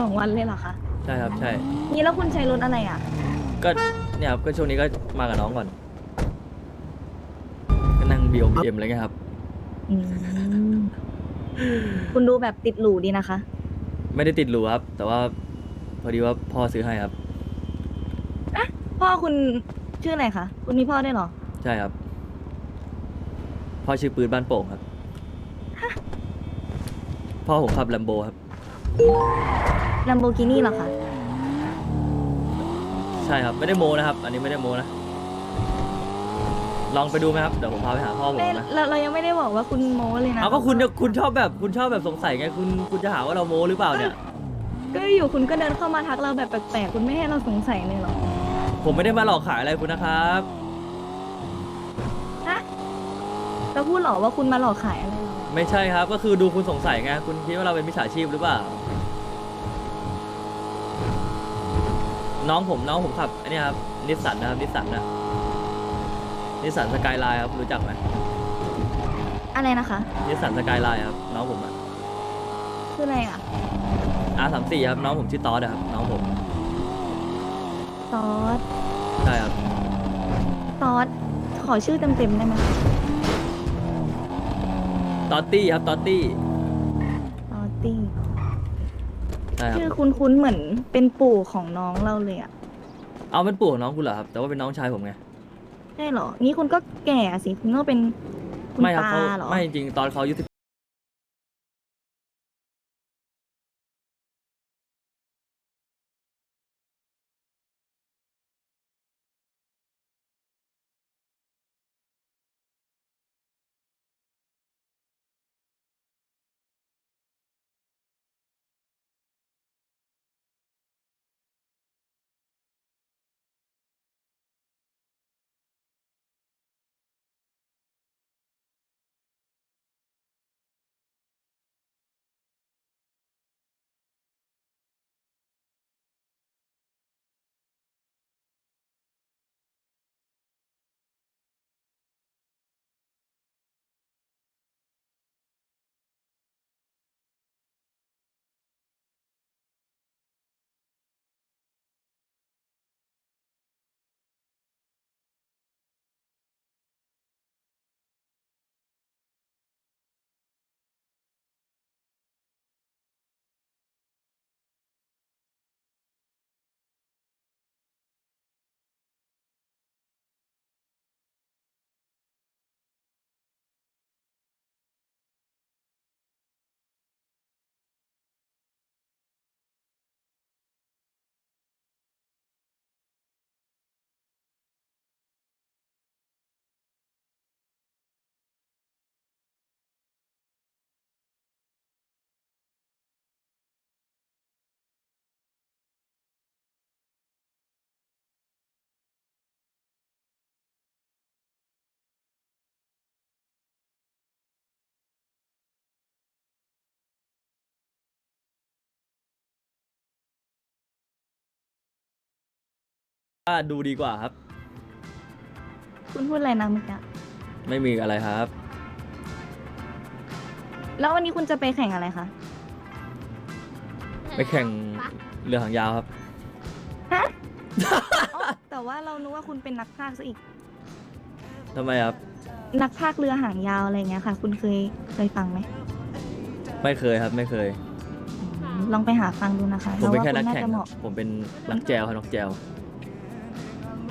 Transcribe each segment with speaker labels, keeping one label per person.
Speaker 1: สองวันเลยเหรอคะ
Speaker 2: ใช่ครับใช่
Speaker 1: นี่แล้วคุณใช้รถอะไรอะ
Speaker 2: ก็เนี่ยครับก็ช่วงนี้ก็มากับน้องก่อนก็นั่งบีเอ็มอะไรเงี้ยครับ
Speaker 1: อืม คุณดูแบบติดหรูดีนะคะ
Speaker 2: ไม่ได้ติดหรูครับ แต่ว่าพอดีว่าพ่อซื้อให้ครับ
Speaker 1: พ่อคุณชื่ออะไรคะ คุณมีพ่อได้วยเหรอ
Speaker 2: ใช่ครับ พ่อชื่อปืนบ้านโป่งครับ พ่อผมขับแลมโบครับ
Speaker 1: ลัมโบกินี่เหรอคะ
Speaker 2: ใช่ครับไม่ได้โมนะครับ อันนี้ไม่ได้โมนะ ลองไปดูไหมครับเดี๋ยวผมพาไปหาพ่อผม
Speaker 1: ไม่
Speaker 2: นะ
Speaker 1: เราเรายังไม่ได้บอกว่าคุณโม้เลยนะ
Speaker 2: เอาก็คุณเนี่ยคุณชอบแบบคุณชอบแบบสงสัยไงคุณคุณจะหาว่าเราโมหรือเปล่าเนี่ย
Speaker 1: ก็อยู่คุณก็เดินเข้ามาทักเราแบบแปลกๆ คุณไม่ให้เราสงสัยเลยเหรอ
Speaker 2: ผมไม่ได้มาหลอกขายอะไรคุณนะครับ
Speaker 1: ฮะเราพูดเหรอว่าคุณมาหลอกขายอะไรเรา
Speaker 2: ไม่ใช่ครับ ก็คือดูคุณสงสัยไงคุณคิดว่าเราเป็นมิจฉาชีพหรือเปล่า น้องผมน้องผมขับอันนี้ครับนิสสันนะครับนิสสันนะนิสสันสกายไลน์ครับรู้จักไหม
Speaker 1: อะไรนะคะ
Speaker 2: นิสสันสกายไลน์ครับน้องผมอะ
Speaker 1: คืออะไรอะ
Speaker 2: อาสามสี่ครับน้องผมชื่อตอสอะครับน้องผม
Speaker 1: ซอส
Speaker 2: ใช่ครับ
Speaker 1: ซอสขอชื่อเต็มๆได้ไหมคะ
Speaker 2: ตอตตี้ครับตอตตี้
Speaker 1: ซอสตี้
Speaker 2: ใช่ครับ
Speaker 1: ชื่อคุ้นๆเหมือนเป็นปู่ของน้องเราเลยอะ
Speaker 2: เอาเป็นปู่ของน้องคุณเหรอครับ แต่ว่าเป็นน้องชายผมไง
Speaker 1: ใช่เหรอ งี้คุณก็แก่สิคุณก็เป็นคุณ
Speaker 2: ไม่ครับ
Speaker 1: ตา
Speaker 2: เขา
Speaker 1: เหรอ
Speaker 2: ไม่จริงๆตอนเขาอายุ ว่าดูดีกว่าครับ
Speaker 1: คุณพูดอะไรนะเมื่อกี้
Speaker 2: ไม่มีอะไรครับ
Speaker 1: แล้ววันนี้คุณจะไปแข่งอะไรคะ
Speaker 2: ไปแข่งเรือหางยาวครับ
Speaker 1: ฮะอ๋อแต่ว่าเรานึกว่าคุณเป็นนักพากย์ซะอีก
Speaker 2: ทำไมครับ
Speaker 1: นักพากย์เรือหางยาวอะไรเงี้ยค่ะ คุณเคยเคยฟังไหม
Speaker 2: ไม่เคยครับ ไม่เคย
Speaker 1: อืมลองไปหาฟังดูนะคะ
Speaker 2: ผมเป็น
Speaker 1: รา
Speaker 2: แค่
Speaker 1: ว่า
Speaker 2: นัก
Speaker 1: คุณ
Speaker 2: แข่ง
Speaker 1: จะเห
Speaker 2: ครั
Speaker 1: มาะ
Speaker 2: บผมเป็นนักแจวครับนักแจว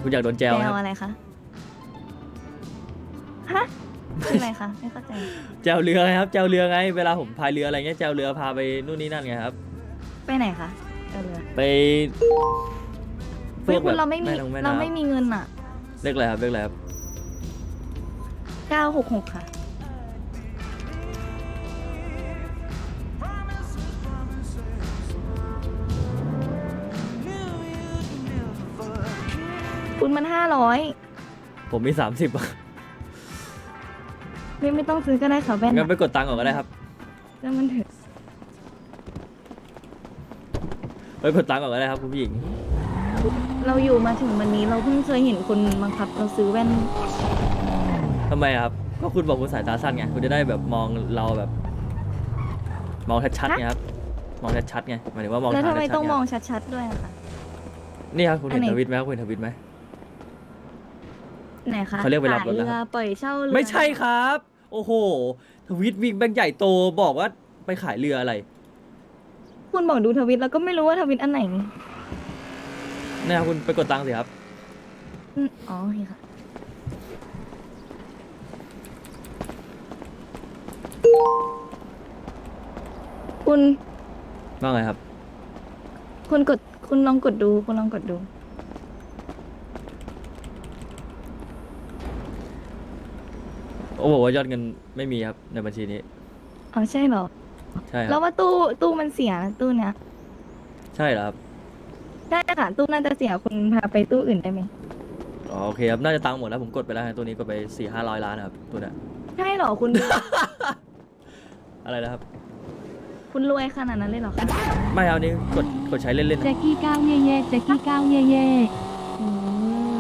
Speaker 2: คุณอยากโดนแจ
Speaker 1: แจ
Speaker 2: วไหมควรับ
Speaker 1: อะไรคะ ฮะคืออะไรคะ ไม่เข้าใจ
Speaker 2: แจวเรือไงครับแจวเรือไง เวลาผมพายเรืออะไรเงี้ยแจวเรือพาไปนู่นนี่นั่นไงครับ
Speaker 1: ไปไหนคะเอาเรือ
Speaker 2: ไป
Speaker 1: เฮ้ยคุณ
Speaker 2: แบบ
Speaker 1: เราไม่มี
Speaker 2: แน้ำแม่
Speaker 1: เรา
Speaker 2: น้ำ
Speaker 1: ไม่มีเงินอะ
Speaker 2: เรียกอะไรครับเรียกอะไรครับ
Speaker 1: 966 ค่ะ คุณมัน500
Speaker 2: ผมมีสามสิบ
Speaker 1: ไม่ไม่ต้องซื้อก็ได้ค่ะแว่น
Speaker 2: งั้น
Speaker 1: อะ
Speaker 2: ไปกดตังค์ก่อนก็ได้ครับ
Speaker 1: แล้วมันเถอะ
Speaker 2: ไปกดตังค์ก่อนก็ได้ครับคุณผู้หญิง
Speaker 1: เราอยู่มาถึงวันนี้เราเพิ่งเคยเห็นคนบังคับ เราซื้อแว่น
Speaker 2: ทำไมครับ ก็คุณบอกคุณสายตาสั้นไง คุณจะได้แบบมองเราแบบ มองชัดๆไงครับ มองชัดๆไงหมายถึงว่ามอง
Speaker 1: แล้ว
Speaker 2: ทาง
Speaker 1: ทำไม
Speaker 2: ชัดๆ
Speaker 1: ต้อง
Speaker 2: ไง
Speaker 1: มองชัดๆด้วยอะคะ
Speaker 2: นี่ครับคุณเห็น
Speaker 1: อันไหน
Speaker 2: ทวิตไหมครับคุณเห็นทวิตไหม
Speaker 1: ไหนคะ
Speaker 2: เขาเรียกไปรับรถ
Speaker 1: ขาย
Speaker 2: แล้ว
Speaker 1: เรือ
Speaker 2: ครับ
Speaker 1: ปล่อยเช่าเรือ
Speaker 2: ไม่ใช่ครับ โอ้โห ทวิตวิกแบงค์ใหญ่โตบอกว่าไปขายเรืออะไร
Speaker 1: คุณบอกดูทวิตแล้วก็ไม่รู้ว่าทวิตอันไหน
Speaker 2: เนี่ยครับคุณไปกดตังค์สิครับ
Speaker 1: อืมอ๋อโอเคค่ะ คุณ
Speaker 2: ว่าไงครับ
Speaker 1: คุณกด คุณลองกดดู คุณลองกดดู
Speaker 2: โอ้บอกว่ายอดเงินไม่มีครับในบัญชีนี้
Speaker 1: อ๋อใช่เหรอ
Speaker 2: ใช่ค
Speaker 1: แล้
Speaker 2: รั
Speaker 1: ว
Speaker 2: บ
Speaker 1: ว่าตู้ตู้มันเสียนะตู้เนี้ย
Speaker 2: ใช่เหรอครับ
Speaker 1: ได้ค่ะตู้น่าจะเสียคุณพาไปตู้อื่นได้ไหม
Speaker 2: อ๋อโอเคครับน่าจะตังค์หมดแล้วผมกดไปแล้วฮะตัวนี้กดไปสี่ห้าร้อยล้านนะครับตัวเนี้ย
Speaker 1: ใช่เหรอคุณ
Speaker 2: อะไรนะครับ
Speaker 1: คุณรวยขนาดนั้นเลยเหรอคะ
Speaker 2: ไม่เอานี่กดกดใช้เล่นๆ
Speaker 3: แจ็
Speaker 2: นะ
Speaker 3: คกี้ก้าวเย่เย่แจ็คกี้ก้าวเย่เย่
Speaker 1: อืม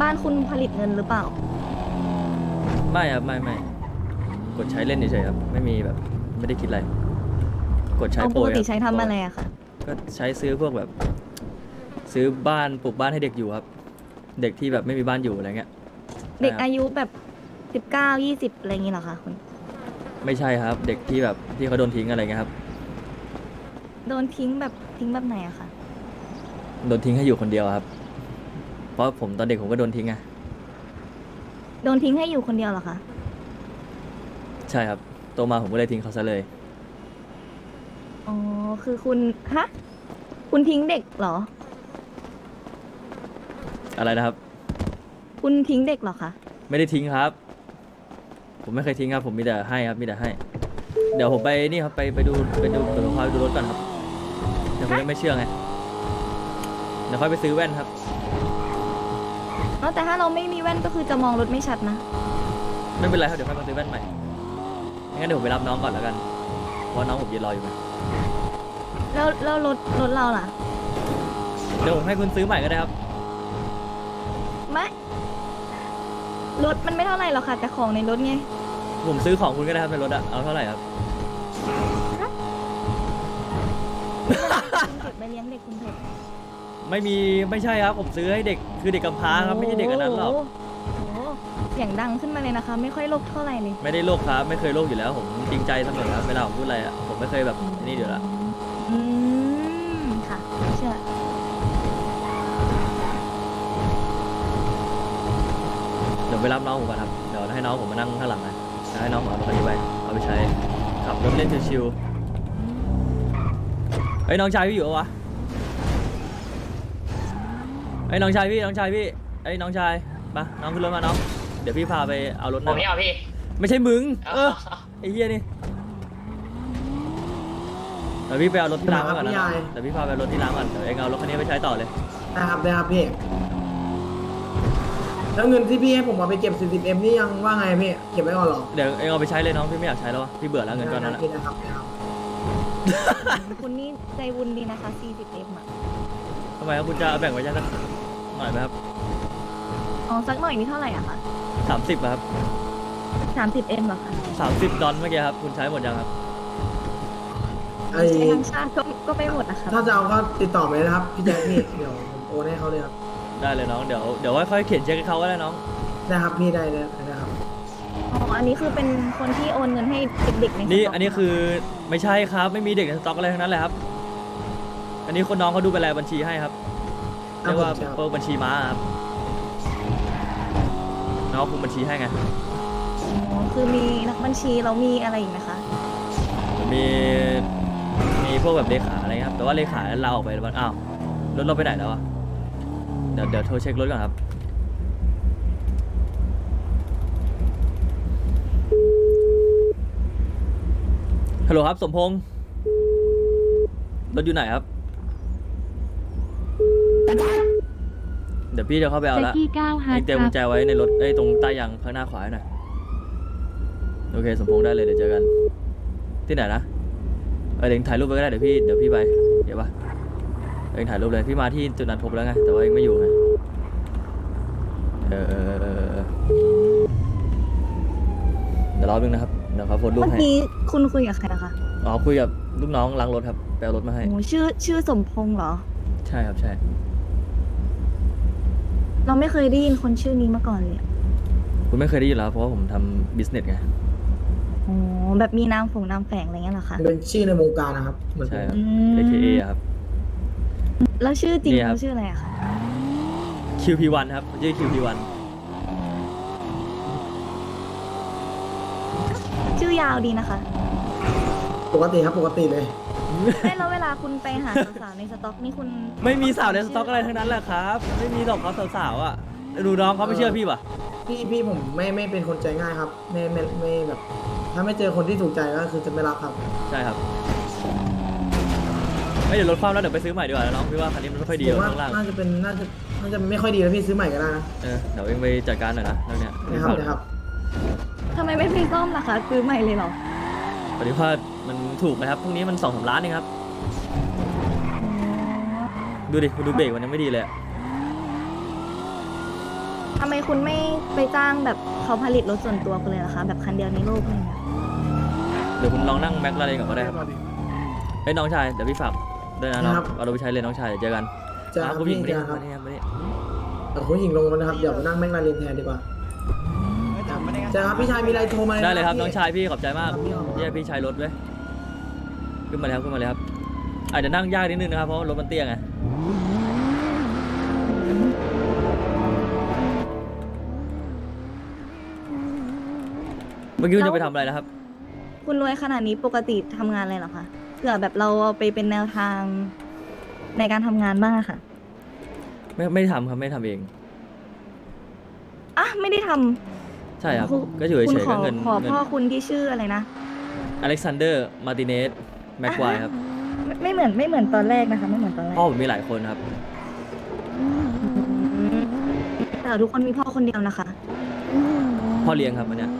Speaker 1: บ้านคุณผลิตเงินหรือเปล่า
Speaker 2: ไม่ครับไม่ไม่กดใช้เล่นเฉยๆครับ ไม่มีแบบไม่ได้คิดอะไร กดใช้
Speaker 1: เอา
Speaker 2: โป
Speaker 1: ป
Speaker 2: ร
Speaker 1: ก
Speaker 2: ย
Speaker 1: ติ
Speaker 2: คบ
Speaker 1: ใช้ทำอะไรอะคะ
Speaker 2: ก็ใช้ซื้อพวกแบบ ซื้อบ้านปลูกบ้านให้เด็กอยู่ครับ เด็กที่แบบไม่มีบ้านอยู่อะไรเงี้ย
Speaker 1: เด็ก
Speaker 2: ใช่ครับ
Speaker 1: อายุแบบสิบเก้ายี่สิบอะไรอย่างงี้เหรอคะคุณ
Speaker 2: ไม่ใช่ครับ เด็กที่แบบที่เขาโดนทิ้งอะไรเงี้ยครับ
Speaker 1: โดนทิ้งแบบทิ้งแบบไหนอะคะ
Speaker 2: โดนทิ้งให้อยู่คนเดียวครับ เพราะผมตอนเด็กผมก็โดนทิ้งไง
Speaker 1: โดนทิ้งให้อยู่คนเดียวเหรอคะ
Speaker 2: ใช่ครับโตมาผมก็เลยทิ้งเขาซะเลย
Speaker 1: อ๋อ คือคุณ ฮะ คุณทิ้งเด็กเหรอ
Speaker 2: อะไรนะครับ
Speaker 1: คุณทิ้งเด็กเหรอคะ
Speaker 2: ไม่ได้ทิ้งครับ ผมไม่เคยทิ้งครับ ผมมีแต่ให้ครับมีแต่ให้ เดี๋ยวผมไปนี่ครับไปไปดูไปดูไปดูพาไปดูรถก่อนครับเดี๋ยวผมยังไม่เชื่อไงเดี๋ยวค่อยไปซื้อแว่นครับ
Speaker 1: อ๋อแต่ถ้าเราไม่มีแว่นก็คือจะมองรถไม่ชัดนะ
Speaker 2: ไม่เป็นไรครับเดี๋ยวค่อยมาซื้อแว่นใหม่งั้นเดี๋ยวผมไปรับน้องก่อนแล้วกันเพราะว่าน้องผมยืนรออยู่ไง
Speaker 1: แล้วแล้วรถรถเราล่ะ
Speaker 2: เดี๋ยวผมให้คุณซื้อใหม่ก็ได้ครับ
Speaker 1: ไม่ รถมันไม่เท่าไหร่หรอกค่ะ แต่ของในรถไง
Speaker 2: ผมซื้อของคุณก็ได้ครับในรถอะเอาเท่าไหร่ครับ
Speaker 1: คุณเก็บไปเลี้ยงเด็กคุณเถอะ
Speaker 2: ไม่มีไม่ใช่ครับผมซื้อให้เด็กคือเด็กกำพร้าครับไม่ใช่เด็กอันนั้นหรอก
Speaker 1: โโโอ้โหเสียงดังขึ้นมาเลยนะคะ ไม่ค่อยโลกเท่าไหร่เลย
Speaker 2: ไม่ได้โลกครับไม่เคยโลกอยู่แล้ว ผมจริงใจเสมอครับเวลาผมพูดอะไรอะผมไม่เคยแบบนี่เดี๋ยวละ
Speaker 1: อืมค่ะเชื่อ
Speaker 2: เดี๋ยวไปรับน้องผมก่อนครับเดี๋ยวให้น้องผมมานั่งข้างหลังนะแล้วให้น้องผมเอารถคันนี้ไปเอาไปใช้ขับรถเล่นชิวๆเฮ้ยน้องชายพี่อยู่ปะวะ เฮ้ยน้องชายพี่น้องชายพี่เฮ้ยน้องชายมาน้องขึ้นรถมาน้องเดี๋ยวพี่พาไปเอารถห
Speaker 4: ผ
Speaker 2: น่อ
Speaker 4: ม
Speaker 2: ย
Speaker 4: นี่เอาพี่
Speaker 2: ไม่ใช่มึง
Speaker 4: เอา
Speaker 2: เออไอ้เหี้ยนี่เดี๋ยวพี่ไปเอารถที่ร้านมาก่อนนะ
Speaker 5: พี่ยาย
Speaker 2: เดี๋ยวพี่พาไปเอารถที่ร้านก่อนเดี๋ยวเองเอารถคันนี้ไปใช้ต่อเลย
Speaker 5: ได้ครับได้ครับพี่ แล้วเงินที่พี่ให้ผมเอาไปเก็บ 40M นี่ยังว่าไงพี่ เก็บไว้ก่อนเหรอ
Speaker 2: เดี๋ยวเองเอาไปใช้เลยน้องพี่ไม่อยากใช้แล้ววะพี่เบื่อแล้วเงินก้อนนั้นอะ
Speaker 5: ได้ครับได้ครับ
Speaker 1: คุณนี่ใจบุญดีนะคะ 40M อะ
Speaker 2: ทำ ไมครับคุณจะเอาแบ่งไว้ใช้สักหน่อยไหมครับ
Speaker 1: อ๋อสักหน่อยนี่เท่าไหร่อะคะ
Speaker 2: สามสิบครับ
Speaker 1: 30M เหรอคะ
Speaker 2: สามสิบดอลเมื่อกี้ครับ คุณใช้หมดยังครับ
Speaker 5: ไอ้
Speaker 1: ใช้ทั้งชาติก็ก็ไปหมดนะคะ
Speaker 5: ถ้าจะเอาก็ติดต่อไปเลยนะครับ พี่แจ็คพี่เดี๋ยวผมโอนให้เขาเลยครับ
Speaker 2: ได้เลยน้องเดี๋ยวเดี๋ยวค่อยๆเขียนเช็คให้เขาก็ได้น้อง
Speaker 5: ได้ครับพี่ได้เลยนะครับ
Speaker 1: อ๋ออันนี้คือเป็นคนที่โอนเงินให้เด็กๆใน
Speaker 2: นี่
Speaker 1: สต็ก
Speaker 2: อันนี้คือไม่ใช่ครับไม่มีเด็กในสต็อกอะไรทั้งนั้นเลยครับ อันนี้คนน้องเขาดูเป็นรายบัญชีให้ครับ
Speaker 5: ครั
Speaker 2: เรี
Speaker 5: บ
Speaker 2: ยกว่า
Speaker 5: ผมครับ
Speaker 2: เปิดบัญชีม้าครับน้องคุมบัญชีให้ไง
Speaker 1: อ๋อคือมีนักบัญชีเรามีอะไรอีกไหมคะ
Speaker 2: มีมีพวกแบบเลขาอะไรเงี้ยครับ แต่ว่าเลขาเราออกไปแล้วอ้าวรถเราไปไหนแล้วอะเดี๋ยวเดี๋ยวโทรเช็ครถก่อนครับฮัลโหลครับสมพงษ์รถอยู่ไหนครับ เดี๋ยวพี่จะเข้าไปเอา
Speaker 3: แจ็ค
Speaker 2: ละ
Speaker 3: กี้ก้าวฮา
Speaker 2: เอ
Speaker 3: ร์
Speaker 2: ง
Speaker 3: ด
Speaker 2: เตรียม
Speaker 3: ค
Speaker 2: กุ
Speaker 3: รั
Speaker 2: ญ
Speaker 3: บ
Speaker 2: แจไว้ในรถเอ้ยตรงใต้ยางข้างหน้าขวาให้หน่อยโอเคสมพงษ์ได้เลยเดี๋ยวเจอกัน ที่ไหนนะเออเดี๋ยวเองถ่ายรูปไปก็ได้เดี๋ยวพี่เดี๋ยวพี่ไปเดี๋ยวปะเองถ่ายรูปเลยพี่มาที่จุดนัดพบแล้วไงแต่ว่าเองไม่อยู่ไงเออเออเออเออเออเดี๋ยวรอแป๊บนึงนะครับเดี๋ยวเขาโพสต์รูป
Speaker 1: เมื่อ
Speaker 2: ให้
Speaker 1: กี้คุณคุยกับใครนะคะ
Speaker 2: อ๋อคุยกับลูกน้องล้างรถครับแปลรถมาให้
Speaker 1: โอ้ชื่อชื่อสมพงษ์เหรอ
Speaker 2: ใช่ครับใช่
Speaker 1: เราไม่เคยได้ยินคนชื่อนี้มาก่อนเลยอะ
Speaker 2: คุณไม่เคยได้ยินเหรอเพราะว่าผมทำบิสเนสไง
Speaker 1: อ๋อแบบมีนามฝงนามแฝงอะไรเงี้ยเหรอคะ
Speaker 5: เป็นชื่อในวงการนะครับ เหมือน
Speaker 2: ใช่ครับ
Speaker 1: อืม
Speaker 2: AKA อะครับ
Speaker 1: แล้วชื่อจริง
Speaker 2: นี่ครับ
Speaker 1: เขาชื่ออะไรอะคะ
Speaker 2: QP1 ครับชื่อ QP1
Speaker 1: ชื่อยาวดีนะคะ
Speaker 5: ปกติครับปกติเลย
Speaker 1: ไม่แล้วเวลาคุณไปหาสาวๆในสต็อกนี่คุณ
Speaker 2: ไม่มีสาวในสต็อกอะไรทั้งนั้นแหละครับ ไม่มีหรอกครับสาวๆอะดูน้องเขาไม่เชื่อพี่ป่ะ
Speaker 5: พี่พี่ผมไม่ไม่เป็นคนใจง่ายครับไม่ไม่ไม่แบบ ถ้าไม่เจอคนที่ถูกใจก็คือจะไม่รับครับ
Speaker 2: ใช่ครับไม่เดี๋ยวรถความแล้วเดี๋ยวไปซื้อใหม่ดีกว่าน้องพี่ว่าคันนี้มันไม่ค่อยดี
Speaker 5: ผม
Speaker 2: หรอก
Speaker 5: ว่า
Speaker 2: ข้างล่าง
Speaker 5: น่าจะเป็นน่าจะน่าจะไม่ค่อยดีแล้วพี่ซื้อใหม่ก็ได้นะ
Speaker 2: เออเดี๋ยวเองไปจัดการหน่อยนะเรื่องเนี้ย
Speaker 5: นะครับนะครับ
Speaker 1: ทำไมไม่ไปซ่อมล่ะคะ ซื้อใหม่เลยเหรอ
Speaker 2: ปฏิว่ามัน ถูกนะครับพรุ่งนี้มันสองสามล้านเองครับ ดูดิคุณดูเบรกมันยังไม่ดีเลยอะ
Speaker 1: ทำไมคุณไม่ไปจ้างแบบเขาผลิตรถส่วนตัวคุณเลยล่ะคะ แบบคันเดียวในโลกอะไรเงี้ย
Speaker 2: เดี๋ยวคุณลองนั่งแม็กลาเรนก่อนก็ได้ครับเฮ้ยน้องชายเดี๋ยวพี่ฝากด้วยนะน้อง
Speaker 5: ครับ
Speaker 2: เอารถไปใช้เลยน้องชายเดี๋ยวเจอกัน
Speaker 5: จะ
Speaker 2: อะ
Speaker 5: ครับ
Speaker 2: คุณผู้ห
Speaker 5: พี่
Speaker 2: ญิงมา
Speaker 5: จะ
Speaker 2: ดิ
Speaker 5: ครับ
Speaker 2: มาดิมาดิ
Speaker 5: แต่คุณหญิงลงแล้วนะครับ เดี๋ยวนั่งแม็กลาเรนแทนดีกว่าจะครับพี่ชายมีอะไรโทรมา
Speaker 2: ได้เลยครับ
Speaker 5: พี่
Speaker 2: น้องชายพี่ขอบใจมาก
Speaker 5: ครับพี่ขอบคุณ
Speaker 2: เยี่ยพี่ชายรถเว้ย ขึ้นมาแล้วขึ้นมาเลยครับอาจจะนั่งยากนิดนึงนะครับเพราะว่ารถมันเตี้ยไงเมื่อกี้คุณจะไปทำอะไรนะครับ
Speaker 1: คุณรวยขนาดนี้ปกติทำงานอะไรเหรอคะเผื่อแบบเราเอาไปเป็นแนวทางในการทำงานบ้างอะค่ะ
Speaker 2: ไม่ไม่ได้ทำครับไม่ได้ทำเอง
Speaker 1: อะไม่ได้ทำ
Speaker 2: ใช่ครับ
Speaker 1: ณ
Speaker 2: ก็อยู่
Speaker 1: คุณ
Speaker 2: เฉยๆ
Speaker 1: ข
Speaker 2: ก็
Speaker 1: อ
Speaker 2: เงิน
Speaker 1: ขอ
Speaker 2: เงิน
Speaker 1: พ่อคุณที่ชื่ออะไรนะ
Speaker 2: อเล็กซานเดอร์ มาติเนส แม็กควายครับ
Speaker 1: ไม่ไม่เหมือนไม่เหมือนตอนแรกนะคะ ไม่เหมือนตอนแรก
Speaker 2: พ่อผมมีหลายคนครับ
Speaker 1: อืมแต่ทุกคนมีพ่อคนเดียวนะคะ
Speaker 2: พ่อเลี้ยงครับอันเนี้ย